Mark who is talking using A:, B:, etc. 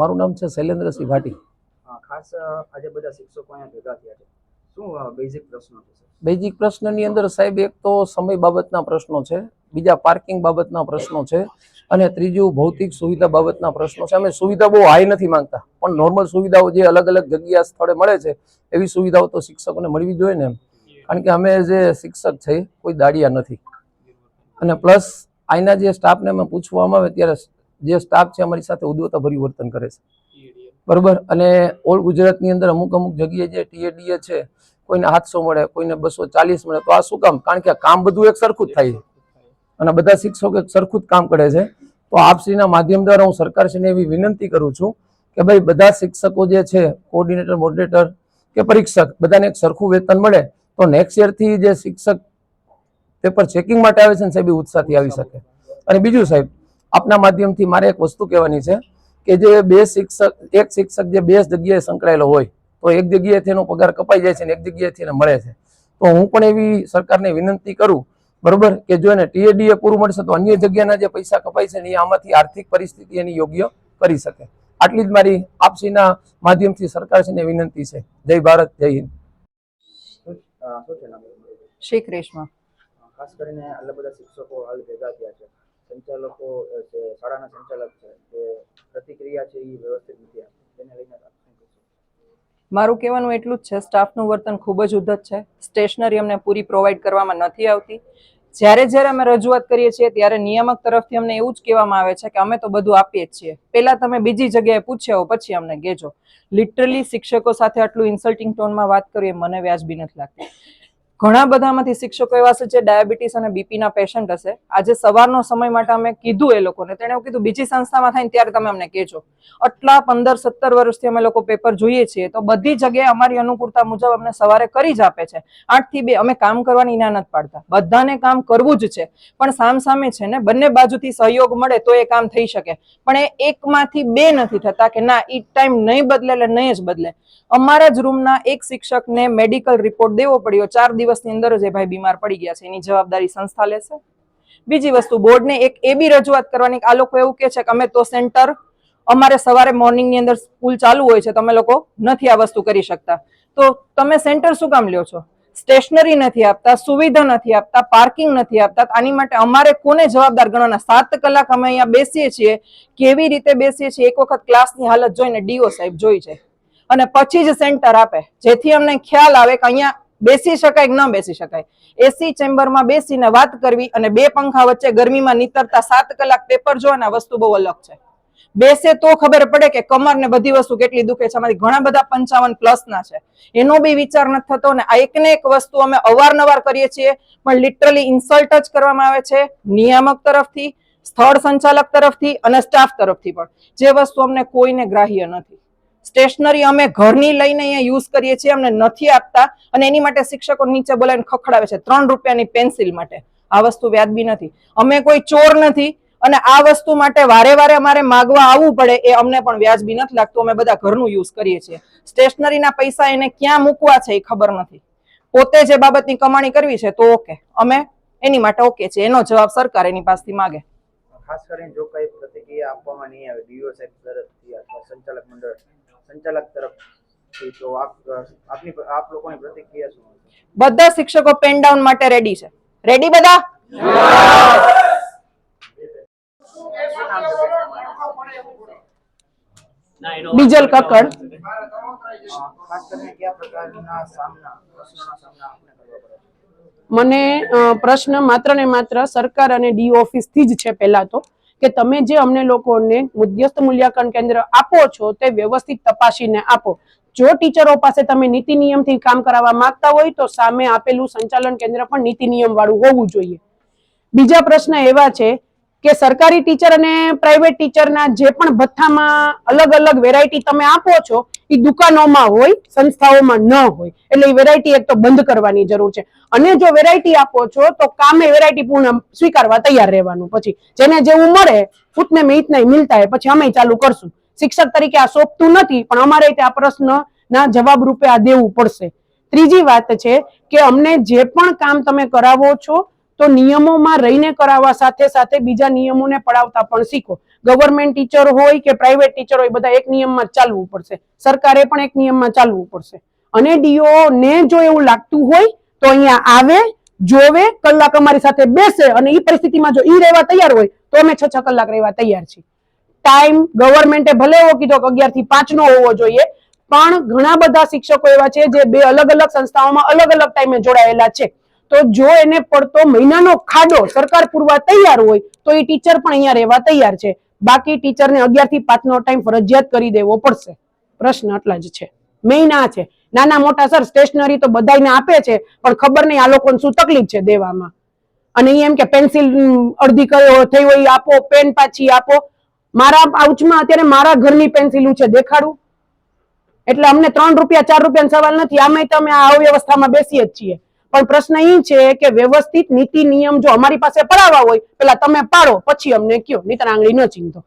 A: મારું નામ છે શૈલેન્દ્રસિંહ ભાટી.
B: ખાસ આજે બધા શિક્ષકો અહીંયા ભેગા થયા છે. શું બેઝિક પ્રશ્નો છે
A: બેઝિક પ્રશ્નની અંદર સાહેબ એક તો સમય બાબતના પ્રશ્નો છે બીજા પાર્કિંગ બાબતના પ્રશ્નો છે અને ત્રીજું ભૌતિક સુવિધા બાબતના પ્રશ્નો છે. અમે સુવિધા બહુ હાઈ નથી માંગતા પણ નોર્મલ સુવિધાઓ જે અલગ અલગ જગ્યા સ્થળે મળે છે એવી સુવિધાઓ તો શિક્ષકોને મળવી જોઈએ ને કારણ કે અમે જે શિક્ષક છે કોઈ દાડિયા નથી. અને પ્લસ અહીંના જે સ્ટાફને અમે પૂછવામાં આવે ત્યારે જે સ્ટાફ છે અમારી સાથે ઉદ્વતા ભર્યું વર્તન કરે છે. બરોબર? અને ઓલ ગુજરાતની અંદર અમુક અમુક જગ્યાએ જે ટીએડીએ છે કોઈને આઠસો મળે કોઈને બસો ચાલીસ મળે તો આ શું કામ? કારણ કે કામ બધું એક સરખું જ થાય છે. અને બધા શિક્ષકો એક સરખું જ કામ કરે છે. તો આપશ્રીના માધ્યમ દ્વારા હું સરકારશ્રીને એવી વિનંતી કરું છું કે ભાઈ બધા શિક્ષકો જે છે કોઓર્ડિનેટર મોડરેટર કે પરીક્ષક બધાને એક સરખું વેતન મળે તો નેક્સ્ટ યરથી જે શિક્ષક પેપર ચેકિંગ માટે આવે છે ને સાહેબ એ ઉત્સાહથી આવી શકે. અને બીજું સાહેબ આપના માધ્યમથી મારે એક વસ્તુ કહેવાની છે કે જે બે શિક્ષક એક શિક્ષક જે બે જગ્યાએ સંકળાયેલો હોય તો એક જગ્યાએથી એનો પગાર કપાઈ જાય છે ને એક જગ્યાએથી એને મળે છે. તો હું પણ એવી સરકારને વિનંતી કરું બરોબર કે જો એને ટીએડીએ પૂરું મળશે તો અન્ય જગ્યાના જે પૈસા કપાય છે ને એ આમાંથી આર્થિક પરિસ્થિતિ એની યોગ્ય કરી શકે. આટલી જ મારી આપસીના માધ્યમથી સરકારશ્રીને વિનંતી છે. જય ભારત જય હિન્દ?
C: શ્રી કૃષ્ણ.
B: ખાસ કરીને આટલા બધા શિક્ષકો હાલ ભેગા થયા છે. સંચાલકો જે શાળાના સંચાલક છે, જે પ્રતિક્રિયા છે એ વ્યવસ્થિત નથી આપતી. તેને લઈને
C: મારું કહેવાનું એટલું જ છે, સ્ટાફનું વર્તન ખૂબ જ ઉદ્ધત છે. સ્ટેશનરી અમને પૂરી પ્રોવાઈડ કરવામાં નથી આવતી. જ્યારે જ્યારે અમે રજૂઆત કરીએ છીએ, ત્યારે નિયામક તરફથી અમને એવું જ કહેવામાં આવે છે કે અમે તો બધું આપીએ જ છીએ. પહેલા તમે બીજી જગ્યાએ પૂછ્યો પછી અમને કહેજો. લિટરલી શિક્ષકો સાથે આટલું ઇન્સલ્ટિંગ ટોનમાં વાત કરીએ, મને વ્યાજબી નથી લાગતી. ઘણા બધામાંથી શિક્ષકો એવા છે જે ડાયાબિટીસ અને બીપીના પેશન્ટ હશે. આજે સવારનો સમય માટે અમે કીધું એ લોકોને. તેણે એવું કીધું, બીજી સંસ્થામાં થાય ત્યારે તમે અમને કહેજો. આટલા પંદર, સત્તર વર્ષથી અમે લોકો પેપર જોઈએ છીએ, તો બધી જગ્યાએ અમારી અનુકૂળતા મુજબ અમને સવારે કરી જ આપે છે. આઠથી બે, અમે કામ કરવાની ના પાડતા. બધાને કામ કરવું જ છે. પણ સામ સામે છે ને, બંને બાજુથી સહયોગ મળે તો એ કામ થઈ શકે. પણ એ એકમાંથી બે નથી થતા કે ના એ ટાઈમ નહીં બદલે એટલે નહીં જ બદલે. અમારા જ રૂમના એક શિક્ષકને મેડિકલ રિપોર્ટ દેવો પડ્યો, ચાર દિવસની અંદર જ ભાઈ બીમાર પડી ગયા છે, એની જવાબદારી સંસ્થા લેશે. બીજી વસ્તુ, બોર્ડને એક એ બી રજૂઆત કરવાની આ લોકો એવું કે છે કે અમે તો સેન્ટર, અમારે સવારે મોર્નિંગની અંદર સ્કૂલ ચાલુ હોય છે, તમે લોકો નથી આ વસ્તુ કરી શકતા. તો તમે સેન્ટર શું કામ લ્યો છો? સ્ટેશનરી નથી આપતા, સુવિધા નથી આપતા, પાર્કિંગ નથી આપતા આની માટે અમારે કોને જવાબદાર ગણવાના? સાત કલાક અમે અહીંયા બેસીએ છીએ, કેવી રીતે બેસીએ છીએ? એક વખત ક્લાસની હાલત જોઈને ડીઓ સાહેબ જોઈ છે અને પછી જ સેન્ટર આપે. જેથી અમને ખ્યાલ આવે કે અહીંયા બેસી શકાય ન બેસી શકાય? એસી ચેમ્બરમાં બેસીને વાત કરવી અને બે પંખા વચ્ચે ગરમીમાં નીતરતા સાત કલાક પેપર જોવાના વસ્તુ બહુ અલગ છે. બેસે તો ખબર પડે કે કમર ને બધી વસ્તુ કેટલી દુખે છે. અમારી ઘણા બધા પંચાવન પ્લસ ના છે. એનો બી વિચાર નથી થતો ને આ એક ને એક વસ્તુ અમે અવારનવાર કરીએ છીએ, પણ લિટરલી ઇન્સલ્ટ જ કરવામાં આવે છે નિયામક તરફથી, સ્થળ સંચાલક તરફથી અને સ્ટાફ તરફથી પણ. જે વસ્તુ અમને કોઈને ગ્રાહ્ય નથી. સ્ટેશનરી અમે ઘરની લઈને અહીંયા યુઝ કરીએ છીએ, અમને નથી આપતા. અને એની માટે શિક્ષકો નીચે બોલાવીને ખખડાવે છે, ત્રણ રૂપિયાની પેન્સિલ માટે. આ વસ્તુ વ્યાજબી નથી. અમે કોઈ ચોર નથી અને આ વસ્તુ માટે વારે વારે અમારે માગવા આવવું પડે એ અમને પણ વ્યાજબી નથી લાગતું. અમે બધા ઘરનું યુઝ કરીએ છીએ. સ્ટેશનરીના પૈસા એને ક્યાં મૂકવા છે એ ખબર નથી. પોતે જે બાબતની કમાણી કરવી છે તો ઓકે. અમે એની માટે ઓકે છે એનો જવાબ સરકાર એની પાસેથી માગે.
B: ખાસ કરીને જો કઈ પ્રતિક્રિયા આપવામાં નહીં આવે, ડીઓ સાહેબ તરફથી અથવા સંચાલક મંડળ સંચાલક તરફથી તો આપ આપની આપ લોકોની પ્રતિક્રિયા શું
C: બધા શિક્ષકો પેન ડાઉન માટે રેડી છે. રેડી બધા? બીજલ
B: પડે છે?
D: મને પ્રશ્ન માત્ર ને માત્ર સરકાર અને ડી ઓફિસથી જ છે પહેલા તો. કે તમે જે અમને લોકોને મધ્યસ્થ મૂલ્યાંકન કેન્દ્ર આપો છો તે વ્યવસ્થિત તપાસીને આપો. જો ટીચરો પાસે તમે નીતિ નિયમથી કામ કરાવવા માંગતા હોય તો સામે આપેલું સંચાલન કેન્દ્ર પણ નીતિ નિયમ વાળું હોવું જોઈએ. બીજા પ્રશ્ન એવા છે કે સરકારી ટીચર અને પ્રાઇવેટ ટીચરના જે પણ ભથ્થામાં અલગ અલગ વેરાયટી તમે આપો છો એ દુકાનોમાં હોય, સંસ્થાઓમાં ન હોય. એટલે એ વેરાયટી એક તો બંધ કરવાની જરૂર છે. અને જો વેરાયટી આપો છો, તો કામે વેરાયટી પૂર્ણ સ્વીકારવા તૈયાર રહેવાનું. પછી જેને જેવું મળે, ફૂટને મેં મિલતા હે પછી અમે ચાલુ કરશું. શિક્ષક તરીકે આ સોંપતું નથી, પણ અમારે આ પ્રશ્નના જવાબ રૂપે આ દેવું પડશે. ત્રીજી વાત છે કે અમને જે પણ કામ તમે કરાવો છો તો નિયમોમાં રહીને કરાવવા સાથે સાથે બીજા નિયમોને પડાવતા પણ શીખો. ગવર્મેન્ટ ટીચર હોય કે પ્રાઇવેટ ટીચર હોય બધા એક નિયમમાં ચાલવું પડશે. સરકારે પણ એક નિયમમાં ચાલવું પડશે. અને ડીઓ ને જો એવું લાગતું હોય, તો અહીંયા આવે, જોવે, કલાક અમારી સાથે બેસે અને એ પરિસ્થિતિમાં જો ઈ રહેવા તૈયાર હોય, તો અમે છ છ કલાક રહેવા તૈયાર છીએ. ટાઈમ ગવર્મેન્ટે ભલે એવો કીધો કે અગિયારથી પાંચ નો હોવો જોઈએ, પણ ઘણા બધા શિક્ષકો એવા છે જે બે અલગ અલગ સંસ્થાઓમાં અલગ અલગ ટાઈમે જોડાયેલા છે. તો જો એને પડતો મહિનાનો ખાડો સરકાર પૂરવા તૈયાર હોય, તો એ ટીચર પણ અહીંયા રહેવા તૈયાર છે. બાકી ટીચરને અગિયારથી પાંચ નો ટાઈમ ફરજિયાત કરી દેવો પડશે. પ્રશ્ન આટલા જ છે. મેઇન આ છે. નાના મોટા સર સ્ટેશનરી તો બધાને આપે છે, પણ ખબર નહીં આ લોકોને શું તકલીફ છે દેવામાં. અને એમ કે પેન્સિલ અડધી કયો થઈ હોય આપો પેન પાછી આપો. મારા પાઉચમાં અત્યારે મારા ઘરની પેન્સિલું છે, દેખાડું? એટલે અમને ત્રણ રૂપિયા, ચાર રૂપિયાનો સવાલ નથી. આમે તમે આ અવ્યવસ્થામાં બેસીએ જ છીએ. પણ પ્રશ્ન એ છે કે વ્યવસ્થિત નીતિ નિયમ જો અમારી પાસે પડાવવા હોય, પેલા તમે પાડો, પછી અમને કયો, નહીતર આંગળી ન ચીંધો.